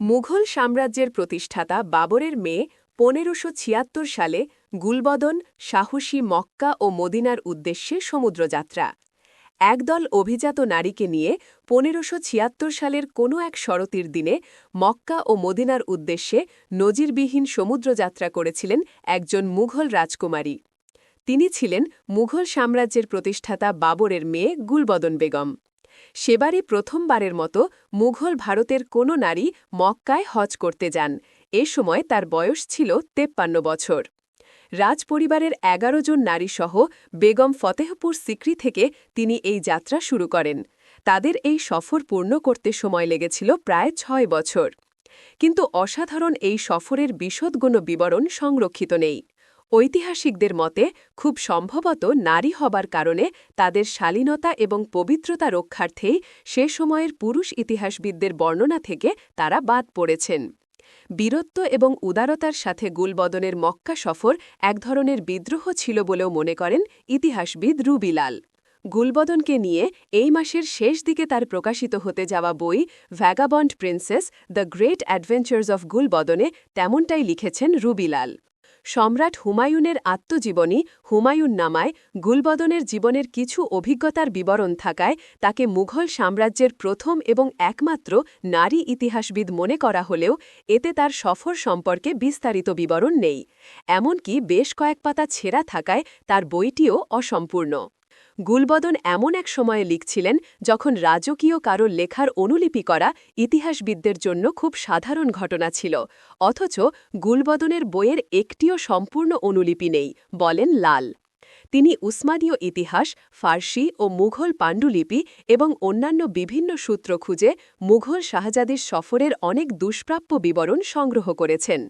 মুঘল সাম্রাজ্যের প্রতিষ্ঠাতা বাবরের মেয়ে পনেরোশো ছিয়াত্তর সালে গুলবদন সাহসী মক্কা ও মদিনার উদ্দেশ্যে সমুদ্রযাত্রা। একদল অভিজাত নারীকে নিয়ে পনেরোশো ছিয়াত্তর সালের কোনো এক শরতির দিনে মক্কা ও মদিনার উদ্দেশ্যে নজিরবিহীন সমুদ্রযাত্রা করেছিলেন একজন মুঘল রাজকুমারী। তিনি ছিলেন মুঘল সাম্রাজ্যের প্রতিষ্ঠাতা বাবরের মেয়ে গুলবদন বেগম। সেবারই প্রথমবারের মতো মুঘল ভারতের কোনো নারী মক্কায় হজ করতে যান। এ সময় তার বয়স ছিল তেপ্পান্ন বছর। রাজপরিবারের এগারো জন নারীসহ বেগম ফতেহপুর সিক্রি থেকে তিনি এই যাত্রা শুরু করেন। তাদের এই সফর পূর্ণ করতে সময় লেগেছিল প্রায় ছয় বছর। কিন্তু অসাধারণ এই সফরের বিশদগুণ বিবরণ সংরক্ষিত নেই। ঐতিহাসিকদের মতে, খুব সম্ভবত নারী হবার কারণে তাদের শালীনতা এবং পবিত্রতা রক্ষার্থেই সে সময়ের পুরুষ ইতিহাসবিদদের বর্ণনা থেকে তারা বাদ পড়েছেন। বীরত্ব এবং উদারতার সাথে গুলবদনের মক্কা সফর এক ধরনের বিদ্রোহ ছিল বলেও মনে করেন ইতিহাসবিদ রুবিলাল। গুলবদনকে নিয়ে এই মাসের শেষ দিকে তার প্রকাশিত হতে যাওয়া বই vagabond princess, the great adventures of গুলবদনে তেমনটাই লিখেছেন রুবিলাল। সম্রাট হুমায়ুনের আত্মজীবনী হুমায়ুন নামায় গুলবদনের জীবনের কিছু অভিজ্ঞতার বিবরণ থাকায় তাকে মুঘল সাম্রাজ্যের প্রথম এবং একমাত্র নারী ইতিহাসবিদ মনে করা হলেও এতে তার সফর সম্পর্কে বিস্তারিত বিবরণ নেই। এমনকি বেশ কয়েক পাতা ছেঁড়া থাকায় তার বইটিও অসম্পূর্ণ। গুলবদন এমন এক সময়ে লিখছিলেন যখন রাজকীয় কারও লেখার অনুলিপি করা ইতিহাসবিদদের জন্য খুব সাধারণ ঘটনা ছিল। অথচ গুলবদনের বইয়ের একটিও সম্পূর্ণ অনুলিপি নেই, বলেন লাল। তিনি উসমানীয় ইতিহাস, ফার্সি ও মুঘল পাণ্ডুলিপি এবং অন্যান্য বিভিন্ন সূত্র খুঁজে মুঘল শাহজাদির সফরের অনেক দুষ্প্রাপ্য বিবরণ সংগ্রহ করেছেন।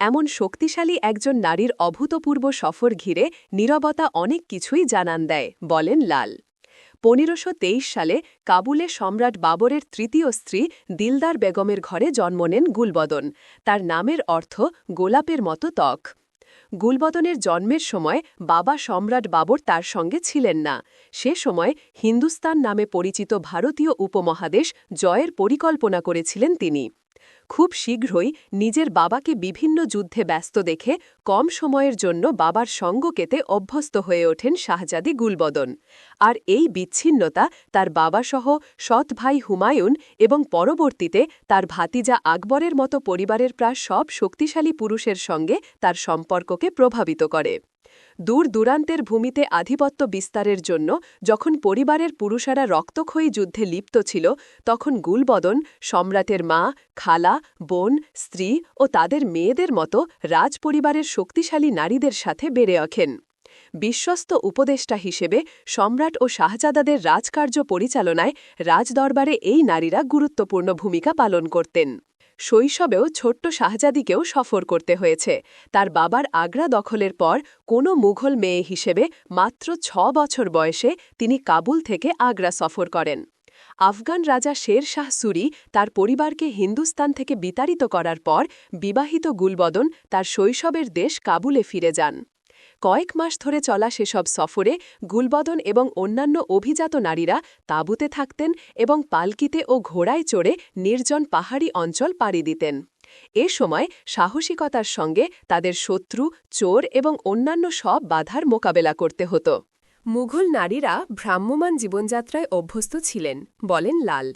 এমন শক্তিশালী একজন নারীর অভূতপূর্ব সফর ঘিরে নীরবতা অনেক কিছুই জানান দেয়, বলেন লাল। পনেরোশো সালে কাবুলে সম্রাট বাবরের তৃতীয় স্ত্রী দিলদার বেগমের ঘরে জন্ম নেন গুলবদন। তার নামের অর্থ গোলাপের মতো ত্বক। গুলবদনের জন্মের সময় বাবা সম্রাট বাবর তার সঙ্গে ছিলেন না। সে সময় হিন্দুস্তান নামে পরিচিত ভারতীয় উপমহাদেশ জয়ের পরিকল্পনা করেছিলেন তিনি। খুব শীঘ্রই নিজের বাবাকে বিভিন্ন যুদ্ধে ব্যস্ত দেখে কম সময়ের জন্য বাবার সঙ্গকেতে অভ্যস্ত হয়ে ওঠেন শাহজাদি গুলবদন। আর এই বিচ্ছিন্নতা তার বাবাসহ সৎ ভাই হুমায়ুন এবং পরবর্তীতে তার ভাতিজা আকবরের মতো পরিবারের প্রায় সব শক্তিশালী পুরুষের সঙ্গে তার সম্পর্ককে প্রভাবিত করে। দূর দূরান্তের ভূমিতে আধিপত্য বিস্তারের জন্য যখন পরিবারের পুরুষেরা রক্তক্ষয়ী যুদ্ধে লিপ্ত ছিল, তখন গুলবদন, সম্রাটের মা, খালা, বোন, স্ত্রী ও তাদের মেয়েদের মতো রাজপরিবারের শক্তিশালী নারীদের সাথে বেড়ে ওঠেন। বিশ্বস্ত উপদেষ্টা হিসেবে সম্রাট ও শাহজাদাদের রাজকার্য পরিচালনায় রাজদরবারে এই নারীরা গুরুত্বপূর্ণ ভূমিকা পালন করতেন। শৈশবেও ছোট্ট শাহজাদিকেও সফর করতে হয়েছে। তার বাবার আগ্রা দখলের পর কোনো মুঘল মেয়ে হিসেবে মাত্র ছ বছর বয়সে তিনি কাবুল থেকে আগ্রা সফর করেন। আফগান রাজা শের শাহ সুরি তার পরিবারকে হিন্দুস্তান থেকে বিতাড়িত করার পর বিবাহিত গুলবদন তার শৈশবের দেশ কাবুলে ফিরে যান। কয়েক মাস ধরে চলা সেসব সফরে গুলবদন এবং অন্যান্য অভিজাত নারীরা তাঁবুতে থাকতেন এবং পালকিতে ও ঘোড়ায় চড়ে নির্জন পাহাড়ি অঞ্চল পাড়ি দিতেন। এ সময় সাহসিকতার সঙ্গে তাদের শত্রু, চোর এবং অন্যান্য সব বাধার মোকাবেলা করতে হতো। মুঘল নারীরা ভ্রাম্যমাণ জীবনযাত্রায় অভ্যস্ত ছিলেন, বলেন লাল।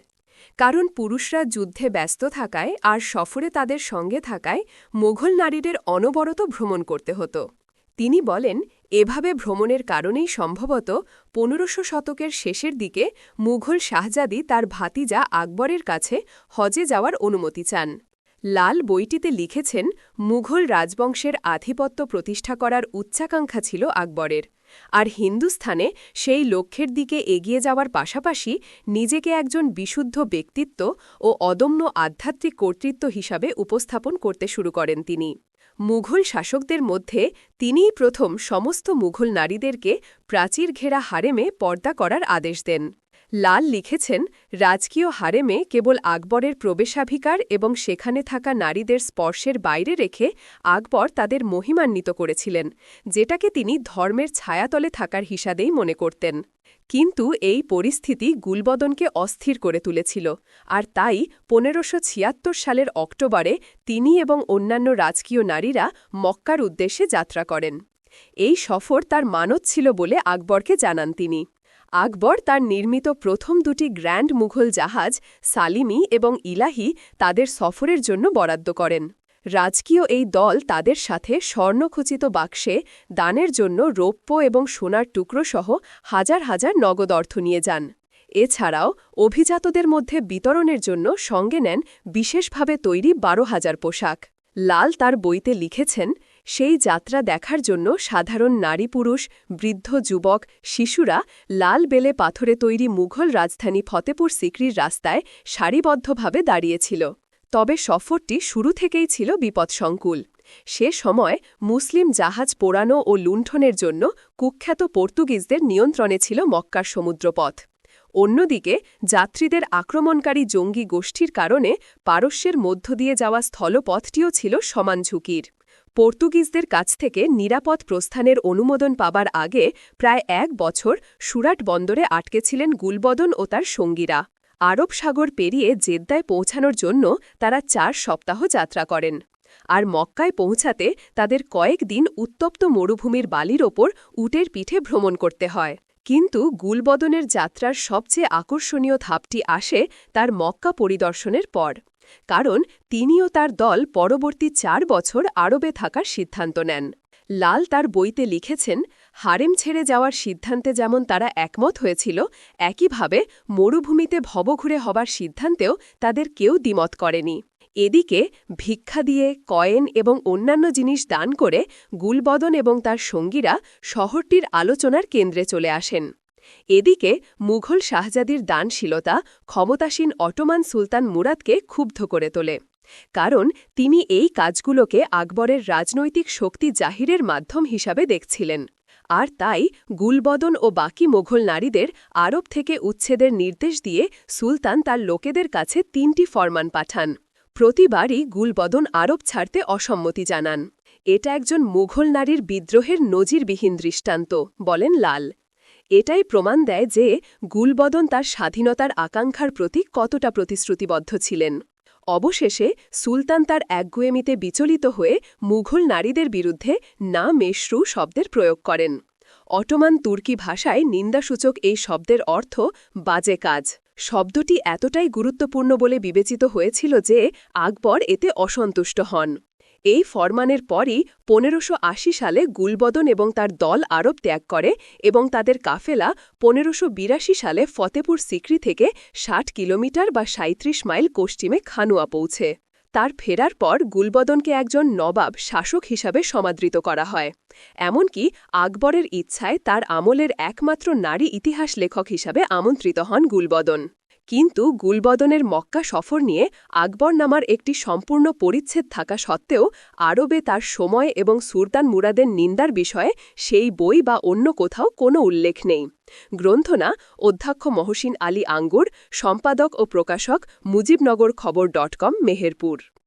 কারণ পুরুষরা যুদ্ধে ব্যস্ত থাকায় আর সফরে তাদের সঙ্গে থাকায় মুঘল নারীদের অনবরত ভ্রমণ করতে হতো। তিনি বলেন, এভাবে ভ্রমণের কারণেই সম্ভবত পনেরোশো শতকের শেষের দিকে মুঘল শাহজাদি তার ভাতিজা আকবরের কাছে হজে যাওয়ার অনুমতি চান। লাল বইটিতে লিখেছেন, মুঘল রাজবংশের আধিপত্য প্রতিষ্ঠা করার উচ্চাকাঙ্ক্ষা ছিল আকবরের। আর হিন্দুস্থানে সেই লক্ষ্যের দিকে এগিয়ে যাওয়ার পাশাপাশি নিজেকে একজন বিশুদ্ধ ব্যক্তিত্ব ও অদম্য আধ্যাত্মিক কর্তৃত্ব হিসাবে উপস্থাপন করতে শুরু করেন তিনি। মুঘল শাসকদের মধ্যে তিনিই প্রথম সমস্ত মুঘল নারীদেরকে প্রাচীর ঘেরা হারেমে পর্দা করার আদেশ দেন। লাল লিখেছেন, রাজকীয় হারেমে কেবল আকবরের প্রবেশাধিকার এবং সেখানে থাকা নারীদের স্পর্শের বাইরে রেখে আকবর তাদের মহিমান্বিত করেছিলেন, যেটাকে তিনি ধর্মের ছায়াতলে থাকার হিসাবেই মনে করতেন। কিন্তু এই পরিস্থিতি গুলবদনকে অস্থির করে তুলেছিল, আর তাই পনেরোশো সালের অক্টোবরে তিনি এবং অন্যান্য রাজকীয় নারীরা মক্কার উদ্দেশ্যে যাত্রা করেন। এই সফর তার মানত ছিল বলে আকবরকে জানান তিনি। আকবর তার নির্মিত প্রথম দুটি গ্র্যান্ড মুঘল জাহাজ সালিমি এবং ইলাহি তাদের সফরের জন্য বরাদ্দ করেন। রাজকীয় এই দল তাদের সাথে স্বর্ণখচিত বাক্সে দানের জন্য রৌপ্য এবং সোনার টুকরো সহ হাজার হাজার নগদ অর্থ নিয়ে যান। এছাড়াও অভিজাতদের মধ্যে বিতরণের জন্য সঙ্গে নেন বিশেষভাবে তৈরি বারো হাজার পোশাক। লাল তার বইতে লিখেছেন, সেই যাত্রা দেখার জন্য সাধারণ নারী পুরুষ, বৃদ্ধ যুবক, শিশুরা লাল বেলে পাথরে তৈরি মুঘল রাজধানী ফতেপুর সিক্রির রাস্তায় সারিবদ্ধভাবে দাঁড়িয়েছিল তবে সফরটি শুরু থেকেই ছিল বিপদসংকুল। সে সময় মুসলিম জাহাজ পোড়ানো ও লুণ্ঠনের জন্য কুখ্যাত পর্তুগিজদের নিয়ন্ত্রণে ছিল মক্কার সমুদ্রপথ। অন্যদিকে, যাত্রীদের আক্রমণকারী জঙ্গি গোষ্ঠীর কারণে পারস্যের মধ্য দিয়ে যাওয়া স্থলপথটিও ছিল সমান ঝুঁকির। পর্তুগিজদের কাছ থেকে নিরাপদ প্রস্থানের অনুমোদন পাবার আগে প্রায় এক বছর সুরাট বন্দরে আটকে ছিলেন গুলবদন ও তার সঙ্গীরা। আরব সাগর পেরিয়ে জেদ্দায় পৌঁছানোর জন্য তারা চার সপ্তাহ যাত্রা করেন। আর মক্কায় পৌঁছাতে তাদের কয়েক দিন উত্তপ্ত মরুভূমির বালির ওপর উটের পিঠে ভ্রমণ করতে হয়। কিন্তু গুলবদনের যাত্রার সবচেয়ে আকর্ষণীয় ধাপটি আসে তার মক্কা পরিদর্শনের পর। কারণ তিনিও তার দল পরবর্তী চার বছর আরবে থাকার সিদ্ধান্ত নেন। লাল তার বইতে লিখেছেন হারেম ছেড়ে যাওয়ার সিদ্ধান্তে যেমন তারা একমত হয়েছিল, একইভাবে মরুভূমিতে ভবঘুরে হবার সিদ্ধান্তেও তাদের কেউ দ্বিমত করেনি। এদিকে ভিক্ষা দিয়ে কয়েন এবং অন্যান্য জিনিস দান করে গুলবদন এবং তার সঙ্গীরা শহরটির আলোচনার কেন্দ্রে চলে আসেন। এদিকে মুঘল শাহজাদির দানশীলতা ক্ষমতাসীন অটোমান সুলতান মুরাদকে ক্ষুব্ধ করে তোলে। কারণ তিনি এই কাজগুলোকে আকবরের রাজনৈতিক শক্তি জাহিরের মাধ্যম হিসাবে দেখছিলেন। আর তাই গুলবদন ও বাকি মোঘল নারীদের আরব থেকে উচ্ছেদের নির্দেশ দিয়ে সুলতান তার লোকেদের কাছে তিনটি ফরমান পাঠান। প্রতিবারই গুলবদন আরব ছাড়তে অসম্মতি জানান। এটা একজন মুঘল নারীর বিদ্রোহের নজিরবিহীন দৃষ্টান্ত, বলেন লাল। এটাই প্রমাণ দেয় যে গুলবদন তার স্বাধীনতার আকাঙ্ক্ষার প্রতি কতটা প্রতিশ্রুতিবদ্ধ ছিলেন। অবশেষে সুলতান তার একগুয়েমিতে বিচলিত হয়ে মুঘল নারীদের বিরুদ্ধে না মেশরু শব্দের প্রয়োগ করেন। অটোমান তুর্কি ভাষায় নিন্দাসূচক এই শব্দের অর্থ বাজে কাজ। শব্দটি এতটাই গুরুত্বপূর্ণ বলে বিবেচিত হয়েছিল যে আকবর এতে অসন্তুষ্ট হন। এই ফরমানের পরই পনেরোশো সালে গুলবদন এবং তার দল আরব ত্যাগ করে এবং তাদের কাফেলা পনেরোশো সালে ফতেপুর সিক্রি থেকে ষাট কিলোমিটার বা সাঁত্রিশ মাইল পশ্চিমে খানুয়া পৌঁছে। তার ফেরার পর গুলবদনকে একজন নবাব শাসক হিসাবে সমাদৃত করা হয়। এমনকি আকবরের ইচ্ছায় তার আমলের একমাত্র নারী ইতিহাস লেখক হিসাবে আমন্ত্রিত হন গুলবদন। কিন্তু গুলবদনের মক্কা সফর নিয়ে আকবর নামার একটি সম্পূর্ণ পরিচ্ছেদ থাকা সত্ত্বেও আরবে তার সময় এবং সুলতান মুরাদের নিন্দার বিষয়ে সেই বই বা অন্য কোথাও কোনো উল্লেখ নেই। গ্রন্থনা অধ্যক্ষ মহসিন আলী আঙ্গুর, সম্পাদক ও প্রকাশক মুজিবনগর খবর ডট কম, মেহেরপুর।